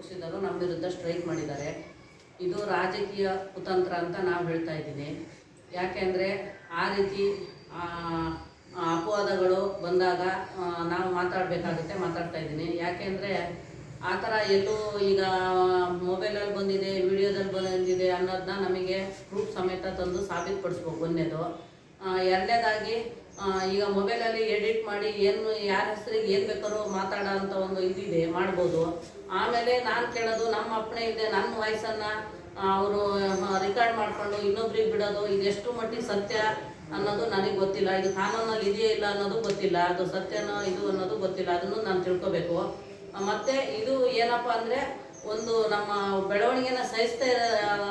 ಪಕ್ಷದವರು ನಮ್ಮ ವಿರುದ್ಧ ಸ್ಟ್ರೈಕ್ ಮಾಡಿದ್ದಾರೆ. ಇದು ರಾಜಕೀಯ ಕುತಂತ್ರ ಅಂತ ನಾವು ಹೇಳ್ತಾ ಇದ್ದೀನಿ ಯಾಕೆಂದರೆ ಆ ರೀತಿ ಅಪವಾದಗಳು ಬಂದಾಗ ನಾವು ಮಾತಾಡಬೇಕಾಗುತ್ತೆ, ಮಾತಾಡ್ತಾ ಇದ್ದೀನಿ. ಯಾಕೆಂದರೆ ಆ ಥರ ಎಲ್ಲೂ ಈಗ ಮೊಬೈಲಲ್ಲಿ ಬಂದಿದೆ, ವಿಡಿಯೋದಲ್ಲಿ ಬಂದಿದೆ ಅನ್ನೋದನ್ನ ನಮಗೆ ಪ್ರೂಫ್ ಸಮೇತ ತಂದು ಸಾಬೀತುಪಡಿಸ್ಬೇಕು ಒಂದೇದು ಎರಡನೇದಾಗಿ ಈಗ ಮೊಬೈಲಲ್ಲಿ ಎಡಿಟ್ ಮಾಡಿ ಏನು, ಯಾರ ಹೆಸರಿಗೆ ಏನು ಬೇಕಾದ್ರೂ ಮಾತಾಡೋ ಅಂಥ ಒಂದು ಇದಿದೆ, ಮಾಡ್ಬೋದು. ಆಮೇಲೆ ನಾನು ಕೇಳೋದು, ನಮ್ಮ ಅಪ್ಪಣೆ ಇದೆ ನನ್ನ ವಾಯ್ಸನ್ನು ಅವರು ರೆಕಾರ್ಡ್ ಮಾಡಿಕೊಂಡು ಇನ್ನೊಬ್ರಿಗೆ ಬಿಡೋದು ಇದೆಷ್ಟು ಮಟ್ಟಿಗೆ ಸತ್ಯ ಅನ್ನೋದು ನನಗೆ ಗೊತ್ತಿಲ್ಲ. ಇದು ಕಾನೂನಲ್ಲಿ ಇದೆಯೇ ಇಲ್ಲ ಅನ್ನೋದು ಗೊತ್ತಿಲ್ಲ. ಅದು ಸತ್ಯನೋ ಇದು ಅನ್ನೋದು ಗೊತ್ತಿಲ್ಲ. ಅದನ್ನು ನಾನು ತಿಳ್ಕೊಬೇಕು. ಮತ್ತೆ ಇದು ಏನಪ್ಪ ಅಂದರೆ, ಒಂದು ನಮ್ಮ ಬೆಳವಣಿಗೆನ ಸಹಿಸ್ತಾ ಇರೋ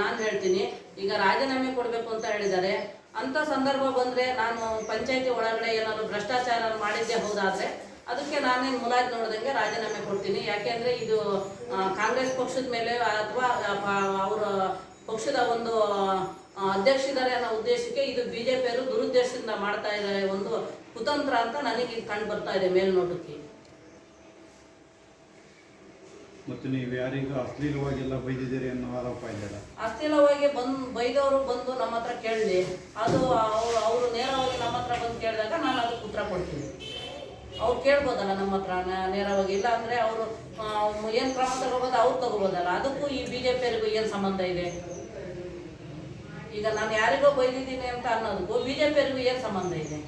ನಾನು ಹೇಳ್ತೀನಿ. ಈಗ ರಾಜೀನಾಮೆ ಕೊಡಬೇಕು ಅಂತ ಹೇಳಿದ್ದಾರೆ. ಅಂಥ ಸಂದರ್ಭ ಬಂದರೆ ನಾನು ಪಂಚಾಯತಿ ಒಳಗಡೆ ಏನಾದ್ರು ಭ್ರಷ್ಟಾಚಾರ ಮಾಡಿದ್ದೆ ಹೌದಾದರೆ ಅದಕ್ಕೆ ನಾನೇನು ಮುಲಾಜ್ ನೋಡ್ದಂಗೆ ರಾಜೀನಾಮೆ ಕೊಡ್ತೀನಿ. ಯಾಕೆಂದರೆ ಇದು ಕಾಂಗ್ರೆಸ್ ಪಕ್ಷದ ಮೇಲೆ ಅಥವಾ ಅವರ ಪಕ್ಷದ ಒಂದು ಅಧ್ಯಕ್ಷಿದ್ದಾರೆ ಅನ್ನೋ ಉದ್ದೇಶಕ್ಕೆ ಇದು ಬಿ ಜೆ ಪಿಯವರು ದುರುದ್ದೇಶದಿಂದ ಮಾಡ್ತಾ ಇದ್ದಾರೆ ಒಂದು ಕುತಂತ್ರ ಅಂತ ನನಗೆ ಇದು ಕಂಡು ಬರ್ತಾ ಇದೆ ಮೇಲ್ನೋಟಕ್ಕೆ. ಮತ್ತು ನೀವು ಯಾರಿಗೂ ಅಶ್ಲೀಲವಾಗೆಲ್ಲ, ಬೈದಿದ್ದೀರಿ ಅನ್ನೋ ಆರೋಪ ಇದೆಯಲ್ಲ ಅಶ್ಲೀಲವಾಗಿ ಬಂದು, ಬೈದವರು ಬಂದು ನಮ್ಮ ಹತ್ರ ಕೇಳಲಿ. ಅದು ಅವರು ಅವರು ನೇರವಾಗಿ ನಮ್ಮ ಹತ್ರ ಬಂದು ಕೇಳಿದಾಗ ನಾನು ಅದಕ್ಕೆ ಉತ್ತರ ಕೊಡ್ತೀನಿ. ಅವ್ರು ಕೇಳ್ಬೋದಲ್ಲ ನಮ್ಮ ಹತ್ರ ನೇರವಾಗಿ. ಇಲ್ಲ ಅಂದರೆ ಅವರು ಏನು ಕ್ರಮ ತಗೋಬೋದು ಅವ್ರು ತಗೋಬೋದಲ್ಲ. ಅದಕ್ಕೂ ಈ ಬಿ ಜೆ ಪಿಯರಿಗೂ ಏನು ಸಂಬಂಧ ಇದೆ? ಈಗ ನಾನು ಯಾರಿಗೋ ಬೈದಿದ್ದೀನಿ ಅಂತ ಅನ್ನೋದಕ್ಕೂ ಬಿ ಜೆ ಪಿಯವರಿಗೂ ಏನು ಸಂಬಂಧ ಇದೆ?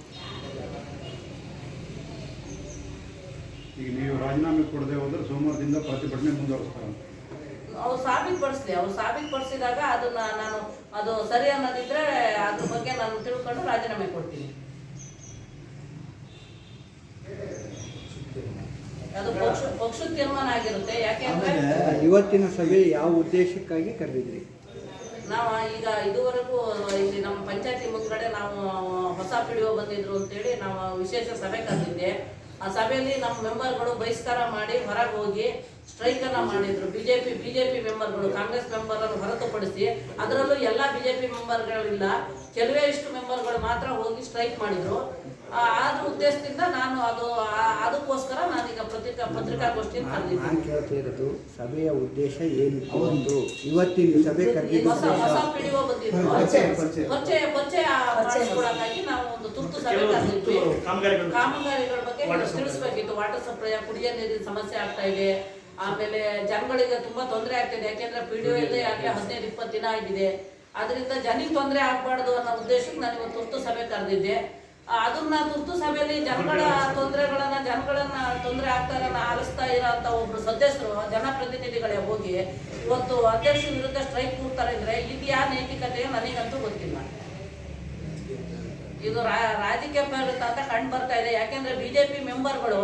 ಈಗ ನೀವು ರಾಜೀನಾಮೆ ಕೊಡದೆ ಹೋದ್ರೆ ಸೋಮವಾರದಿಂದ ಪ್ರತಿಭಟನೆ ಮುಂದುವರಿಸ್ತಾರೆ ಅವ್ರು ಸಾಬೀತುಪಡಿಸ್ಲಿ ಅವ್ರು ಸಾಬೀತುಪಡಿಸಿದಾಗ ಅದನ್ನ ನಾನು ಅದು ಸರಿ ಅನ್ನೋದಿದ್ರೆ ಅದ್ರ ಬಗ್ಗೆ ನಾನು ತಿಳ್ಕೊಂಡು ರಾಜೀನಾಮೆ ಕೊಡ್ತೀನಿ. ಅದು ಪಕ್ಷ ಪಕ್ಷದ ತೀರ್ಮಾನ ಆಗಿರುತ್ತೆ ಯಾಕೆಂದ್ರೆ ಇವತ್ತಿನ ಸಭೆ ಯಾವ ಉದ್ದೇಶಕ್ಕಾಗಿ ಕರೆದಿದ್ರಿ? ನಾವು ಈಗ ಇದುವರೆಗೂ ಇಲ್ಲಿ ನಮ್ಮ ಪಂಚಾಯತಿ ಮುಂದ್ಗಡೆ ನಾವು ಹೊಸ ಪಿಡಿಒ ಬಂದಿದ್ರು ಅಂತೇಳಿ ನಾವು ವಿಶೇಷ ಸಭೆ ಕರೆದಿದ್ದೆ. ಆ ಸಭೆಯಲ್ಲಿ ನಮ್ಮ ಮೆಂಬರ್ಗಳು ಬಹಿಷ್ಕಾರ ಮಾಡಿ ಹೊರಗೆ ಹೋಗಿ ಸ್ಟ್ರೈಕ್ ಅನ್ನ ಮಾಡಿದ್ರು. ಬಿಜೆಪಿ ಬಿಜೆಪಿ ಮೆಂಬರ್ಗಳು ಕಾಂಗ್ರೆಸ್ ಮೆಂಬರ್ ಅನ್ನು ಹೊರತುಪಡಿಸಿ ಅದರಲ್ಲೂ ಎಲ್ಲ ಬಿಜೆಪಿ ಮೆಂಬರ್ಗಳಿಲ್ಲ. ಕೆಲವೇ ಇಷ್ಟು ಮೆಂಬರ್ಗಳು ಮಾತ್ರ ಹೋಗಿ ಸ್ಟ್ರೈಕ್ ಮಾಡಿದ್ರು. ಆ ಆದ್ರ ಉದ್ದೇಶದಿಂದ ನಾನು ಅದು ಆ- ಅದಕ್ಕೋಸ್ಕರ ನಾನೀಗ ಪತ್ರಿಕಾ ಪತ್ರಿಕಾಗೋಷ್ಠಿ ನಾನು ಕೇಳ್ತಾ ಇರೋದು ಸಭೆಯ ಉದ್ದೇಶ ಏನು ಒಂದು ಇವತ್ತಿನ ಸಭೆ ಹೊಸ ಹೊಸ ಪಿಡಿಒ ಬಂದಿದ್ರು ಪರಿಚಯ, ಪರಿಚಯ. ಪರಿಚಯ ಪರಿಚಯ ಮಾಡಿಸ್ಕೊಡಕ್ಕಾಗಿ ನಾವು ಒಂದು ತುರ್ತು ಸಭೆ ಕರೆದಿದ್ವಿ ಕಾಮಗಾರಿಗಳು ಕಾಮಗಾರಿಗಳ ಬಗ್ಗೆ ತಿಳಿಸ್ಬೇಕಿತ್ತು. ವಾಟರ್ ಸಪ್ಲೈ ಕುಡಿಯೋ ನೀರಿನ ಸಮಸ್ಯೆ ಆಗ್ತಾ ಇದೆ. ಆಮೇಲೆ ಜನಗಳಿಗೆ ತುಂಬಾ ತೊಂದರೆ ಆಗ್ತಿದೆ. ಯಾಕೆಂದ್ರೆ ಪಿಡಿಒ ಇಲ್ಲದೆ ಯಾಕೆ ಹದಿನೈದು ಇಪ್ಪತ್ತು ದಿನ ಆಗಿದೆ. ಅದರಿಂದ ಜನಿಗೆ ತೊಂದರೆ ಆಗ್ಬಾರ್ದು ಅನ್ನೋ ಉದ್ದೇಶಕ್ಕೆ ನಾನು ಇವತ್ತು ತುರ್ತು ಸಭೆ ಕರೆದಿದ್ದೆ. ಅದನ್ನ ತುರ್ತು ಸಭೆಯಲ್ಲಿ ಜನಗಳ ತೊಂದರೆಗಳನ್ನ ಜನಗಳನ್ನ ತೊಂದರೆ ಆಗ್ತಾರನ್ನ ಆಲಿಸ್ತಾ ಇರೋಂಥ ಒಬ್ರು ಸದಸ್ಯರು ಜನಪ್ರತಿನಿಧಿಗಳೇ ಹೋಗಿ ಇವತ್ತು ಅಧ್ಯಕ್ಷ ವಿರುದ್ಧ ಸ್ಟ್ರೈಕ್ ಕೂಡ್ತಾರೆ ಅಂದ್ರೆ ಇದು ಯಾವ ನೈತಿಕತೆ ನನಗಂತೂ ಗೊತ್ತಿಲ್ಲ. ಇದು ರಾಜಕೀಯ ಪ್ರೇರಿತ ಅಂತ ಕಂಡು ಬರ್ತಾ ಇದೆ. ಯಾಕೆಂದ್ರೆ ಬಿಜೆಪಿ ಮೆಂಬರ್ಗಳು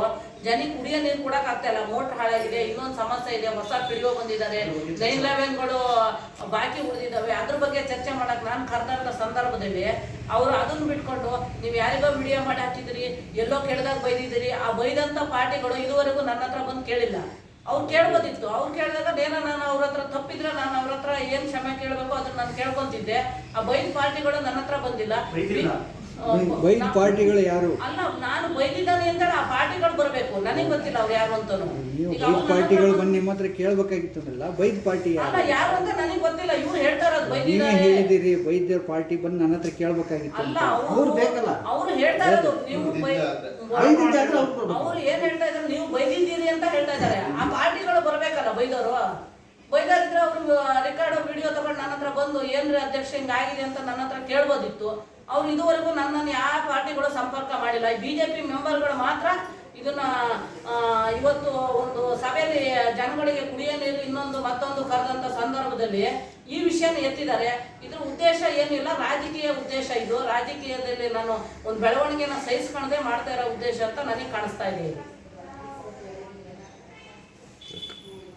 ಜನಿ ಕುಡಿಯೋ ನೀರು ಕೊಡಕ್ ಆಗ್ತಾ ಇಲ್ಲ. ಮೋಟರ್ ಹಾಳಾಗಿದೆ. ಇನ್ನೊಂದು ಸಮಸ್ಯೆ ಇದೆ. ಹೊಸ ಪಿಡಿಒ ಬಂದಿದ್ದಾರೆ. ನೈನ್ ಲೆವೆನ್ಗಳು ಬಾಕಿ ಉಳಿದಿದ್ದಾವೆ. ಅದ್ರ ಬಗ್ಗೆ ಚರ್ಚೆ ಮಾಡಕ್ ನಾನು ಕರೆದಂತ ಸಂದರ್ಭದಲ್ಲಿ ಅವರು ಅದನ್ನ ಬಿಟ್ಕೊಂಡು ನೀವು ಯಾರಿಗೋ ವಿಡಿಯೋ ಮಾಡಿ ಹಾಕಿದ್ರಿ ಎಲ್ಲೋ ಕೇಳಿದಾಗ ಬೈದಿದ್ದೀರಿ. ಆ ಬೈದಂತ ಪಾರ್ಟಿಗಳು ಇದುವರೆಗೂ ನನ್ನ ಹತ್ರ ಬಂದು ಕೇಳಿಲ್ಲ. ಅವ್ರು ಕೇಳ್ಬೋದಿತ್ತು. ಅವ್ರು ಕೇಳಿದಾಗ ಏನೋ ನಾನು ಅವ್ರ ಹತ್ರ ತಪ್ಪಿದ್ರೆ ನಾನು ಅವ್ರ ಹತ್ರ ಏನ್ ಕ್ಷಮೆ ಕೇಳಬೇಕು ಅದನ್ನ ನಾನು ಕೇಳ್ಕೊಂತಿದ್ದೆ. ಆ ಬೈದ್ ಪಾರ್ಟಿಗಳು ನನ್ನ ಹತ್ರ ಬಂದಿಲ್ಲ. ಬೈದ್ ಪಾರ್ಟಿಗಳು ಯಾರು? ಅಲ್ಲ ನಾನು ಬೈದಿದ್ದಾನೆ ಅಂತ ಆ ಪಾರ್ಟಿಗಳು ಬರಬೇಕು. ನನಗೆ ಗೊತ್ತಿಲ್ಲ ಅವ್ರು ಯಾರು ಅಂತಾನು. ನೀವು ಈಗ ಬೈದ್ ಅವ್ರು ಪಾರ್ಟಿಗಳು ಹತ್ರ ಬಂದು ನಿಮ್ಮ ಹತ್ರ ಕೇಳ್ಬೇಕಾಗಿತ್ತಲ್ಲ ಬೈದ್ ಪಾರ್ಟಿ ಅಲ್ಲ ಯಾರು ಯಾರು ಅಂತ ನನಗೆ ಗೊತ್ತಿಲ್ಲ. ಇವ್ರು ಹೇಳ್ತಾರ ಅದು ನೀವೇ ಹೇಳಿದಿರಿ ವೈದ್ಯರ ಪಾರ್ಟಿ ಬಂದು ನನ್ನ ಹತ್ರ ಕೇಳ್ಬೇಕಾಗಿತ್ತು ಅಲ್ಲ ಅಂತ. ಅವ್ರು ಬೇಕಲ್ಲ. ಅವ್ರು ಹೇಳ್ತಾ ಇರೋದು ನೀವು ಬೈ- ಬರ್ಬೇಕು. ಅವ್ರು ಏನ್ ಹೇಳ್ತಾ ಇದ್ದಾರೆ ನೀವು ಬೈದಿದ್ದೀರಿ ಅಂತ ಹೇಳ್ತಾ ಇದ್ದಾರೆ. ಆ ಪಾರ್ಟಿಗಳು ಬರಬೇಕಲ್ಲ ಬೈದವರು? ಬೈದಾರಿದ್ರೆ ಅವರು ರೆಕಾರ್ಡ್ ವಿಡಿಯೋ ತಗೊಂಡು ನನ್ನ ಹತ್ರ ಬಂದು ಏನ್ರಿ ಅಧ್ಯಕ್ಷ ಹಿಂಗಾಗಿದೆ ಅಂತ ನನ್ನ ಹತ್ರ ಕೇಳ್ಬೋದಿತ್ತು. ಅವ್ರು ಇದುವರೆಗೂ ನನ್ನನ್ನು ಯಾವ ಪಾರ್ಟಿಗಳು ಸಂಪರ್ಕ ಮಾಡಿಲ್ಲ. ಬಿಜೆಪಿ ಮೆಂಬರ್ಗಳು ಮಾತ್ರ ಇದನ್ನ ಇವತ್ತು ಒಂದು ಸಭೆಯಲ್ಲಿ ಜನಗಳಿಗೆ ಕುಡಿಯೋ ನೀರು ಇನ್ನೊಂದು ಮತ್ತೊಂದು ಕರೆದಂತ ಸಂದರ್ಭದಲ್ಲಿ ಈ ವಿಷಯನ ಎತ್ತಿದ್ದಾರೆ. ಇದ್ರ ಉದ್ದೇಶ ಏನಿಲ್ಲ, ರಾಜಕೀಯ ಉದ್ದೇಶ ಇದು. ರಾಜಕೀಯದಲ್ಲಿ ನಾನು ಒಂದು ಬೆಳವಣಿಗೆನ ಸಹಿಸ್ಕೊಂಡೇ ಮಾಡ್ತಾ ಇರೋ ಉದ್ದೇಶ ಅಂತ ನನಗೆ ಕಾಣಿಸ್ತಾ ಇದೆ.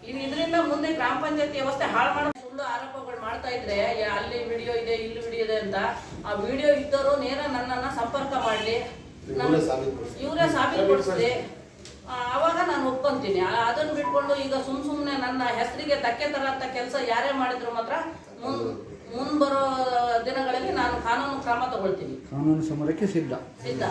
ಇನ್ನು ಇದು ಇದರಿಂದ ಮುಂದೆ ಗ್ರಾಮ ಪಂಚಾಯತ್ ವ್ಯವಸ್ಥೆ ಹಾಳು ಮಾಡೋ ಸುಳ್ಳು ಆರೋಪಗಳು ಮಾಡ್ತಾ ಇದ್ರೆ, ಅಲ್ಲಿ ವಿಡಿಯೋ ಇದೆ, ಇಲ್ಲಿ ವಿಡಿಯೋ ಇದೆ ಅಂತ ಆ ವಿಡಿಯೋ ಇದ್ದವರು ನೇರ ನನ್ನನ್ನ ಸಂಪರ್ಕ ಮಾಡಲಿ. ಇವ್ರೇ ಸಾಬೀತುಪಡಿಸ್ಲಿ. ಇವರೇ ಸಾಬೀತುಪಡಿಸ್ಲಿ ಆವಾಗ ಅವಾಗ ನಾನು ಒಪ್ಕೊಂತೀನಿ. ಅದನ್ನು ಬಿಟ್ಕೊಂಡು ಈಗ ಸುಮ್ ಸುಮ್ಮನೆ ನನ್ನ ಹೆಸರಿಗೆ ಧಕ್ಕೆ ತರಂತ ಕೆಲಸ ಯಾರೇ ಮಾಡಿದ್ರು ಮಾತ್ರ ಮುನ್ ಬರೋ ದಿನಗಳಲ್ಲಿ ನಾನು ಕಾನೂನು ಕ್ರಮ ತಗೊಳ್ತೀನಿ. ಕಾನೂನು ಸಮರಕ್ಕೆ ಸಿದ್ಧ. ಸಿದ್ಧ.